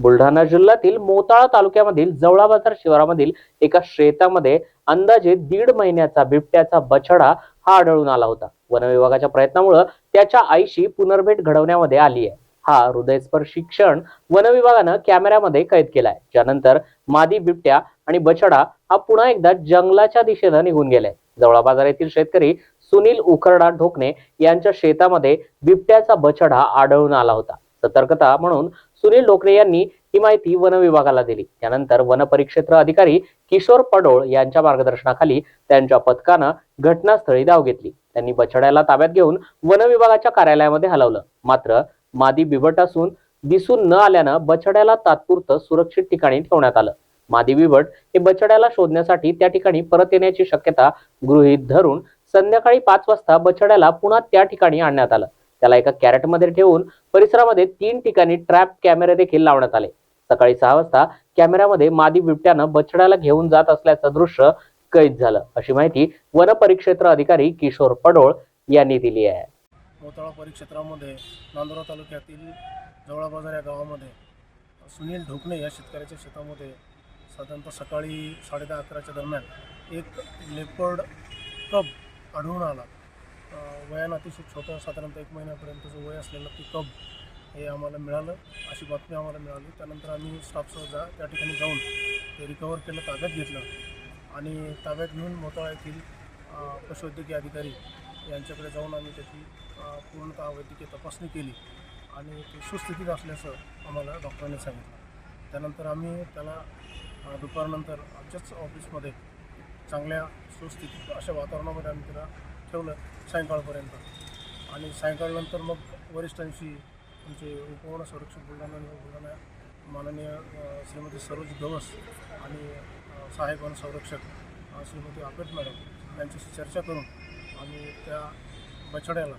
बुलढाणा जिल्ह्यातील मोताळा तालुक्यामधील जवळा बाजार शिवारामधील एका शेतामध्ये अंदाजे दीड महिन्याचा बिबट्याचा बछडा हा आढळून आला होता. वन विभागाच्या प्रयत्नामुळे त्याच्या आईशी पुनर्भेट घडवण्यामध्ये आली आहे. हा हृदयस्पर्शी क्षण वन विभागानं कॅमेऱ्यामध्ये कैद केलाय. ज्यानंतर मादी बिबट्या आणि बछडा हा पुन्हा एकदा जंगलाच्या दिशेनं निघून गेलाय. जवळा बाजार येथील शेतकरी सुनील उखरडा ढोकणे यांच्या शेतामध्ये बिबट्याचा बछडा आढळून आला होता. सतर्कता म्हणून सुनील डोकरे यांनी ही माहिती वन विभागाला दिली. त्यानंतर वन परिक्षेत्र अधिकारी किशोर पडोळ यांच्या मार्गदर्शनाखाली त्यांच्या पथकानं घटनास्थळी धाव घेतली. त्यांनी बछड्याला ताब्यात घेऊन वन विभागाच्या कार्यालयामध्ये हलवलं. मात्र मादी बिबट असून दिसून न आल्यानं बछड्याला तात्पुरतं सुरक्षित ठिकाणी ठेवण्यात आलं. मादी बिबट हे बछड्याला शोधण्यासाठी त्या ठिकाणी परत येण्याची शक्यता गृहीत धरून संध्याकाळी पाच वाजता बछड्याला पुन्हा त्या ठिकाणी आणण्यात आलं. त्याला एका कॅरेटमध्ये ठेवून परिसरामध्ये तीन ठिकाणी ट्रॅप कॅमेरे देखील लावण्यात आले. सकाळी सहा वाजता कॅमेऱ्यामध्ये मादी बिबट्यानं बछड्याला घेऊन जात असल्याचं दृश्य कैद झालं. अशी माहिती वन परिक्षेत्र अधिकारी किशोर पडोळ यांनी दिली आहे. मोताळा परिक्षेत्रामध्ये नांदुरा तालुक्यातील जवळा बाजार या गावामध्ये सुनील ढोकणे या शेतकऱ्याच्या शेतामध्ये साधारणतः सकाळी साडेदहा अकराच्या दरम्यान एक लेपर्ड कब आढळून आला. वयानं अतिशय छोटं साधारणतः एक महिन्यापर्यंतचं वय असलेलं ते कब हे आम्हाला मिळालं. अशी बातमी आम्हाला मिळाली. त्यानंतर आम्ही स्टाफसह जा त्या ठिकाणी जाऊन ते रिकवर केलं ताब्यात घेतलं आणि ताब्यात घेऊन मोताळा येथील पशुवैद्यकीय अधिकारी यांच्याकडे जाऊन आम्ही त्याची पूर्णतः वैद्यकीय तपासणी केली आणि ते सुस्थितीत असल्याचं आम्हाला डॉक्टरांनी सांगितलं. त्यानंतर आम्ही त्याला दुपारनंतर आमच्याच ऑफिसमध्ये चांगल्या सुस्थितीत अशा वातावरणामध्ये आम्ही त्याला ठेवलं सायंकाळपर्यंत. आणि सायंकाळनंतर मग वरिष्ठांशी आमचे उपवन संरक्षक बुलढाणा आणि बुलढाणा माननीय श्रीमती सरोज गवस आणि सहाय्यक वन संरक्षक श्रीमती आपेट मॅडम यांच्याशी चर्चा करून आम्ही त्या बछड्याला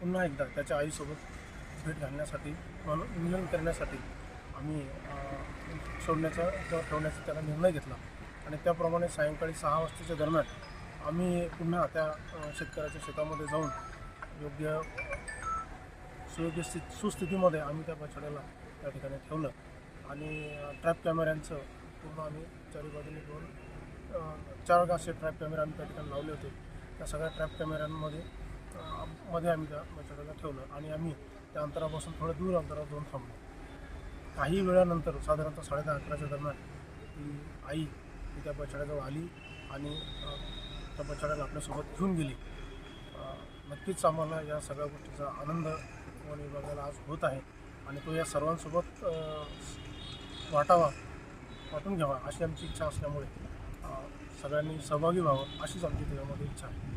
पुन्हा एकदा त्याच्या आईसोबत भेट घालण्यासाठी मिलन करण्यासाठी आम्ही सोडण्याचा किंवा ठेवण्याचा त्याला निर्णय घेतला. आणि त्याप्रमाणे सायंकाळी सहा वाजताच्या दरम्यान आम्ही पुन्हा त्या शेतकऱ्याच्या शेतामध्ये जाऊन योग्य सुयोग्य स्थित सुस्थितीमध्ये आम्ही त्या बछड्याला त्या ठिकाणी ठेवलं. आणि ट्रॅप कॅमेऱ्यांचं पूर्ण आम्ही चारी बाजूने दोन चार असे ट्रॅप कॅमेरे आम्ही त्या ठिकाणी लावले होते. त्या सगळ्या ट्रॅप कॅमेऱ्यांमध्ये मध्ये आम्ही त्या बछड्याला ठेवलं आणि आम्ही त्या अंतरापासून थोडं दूर अंतरावर जाऊन थांबलो. काही वेळानंतर साधारणतः साडेदहा अकराच्या दरम्यान ती आई ती त्या बछड्याजवळ आली आणि अ, त्या आपल्यासोबत घेऊन गेली. नक्कीच आम्हाला या सगळ्या गोष्टीचा आनंद वन विभागाला आज होत आहे आणि तो या सर्वांसोबत वाटावा वाटून घ्यावा अशी आमची इच्छा असल्यामुळे सगळ्यांनी सहभागी व्हावं अशीच आमची त्याच्यामध्ये इच्छा आहे.